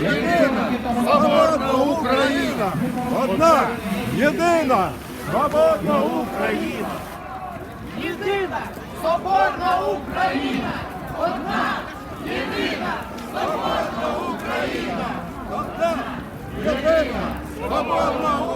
єдина, свободна Україна! Одна, єдина, свободна Україна! Єдина. Свободна Україна! Одна. Єдина. Свободна Україна, Одна, єдина, свободна Україна!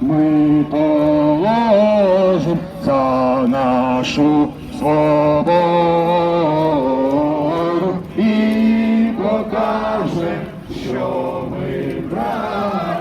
Ми положим за нашу свободу і покажем, що ми брали.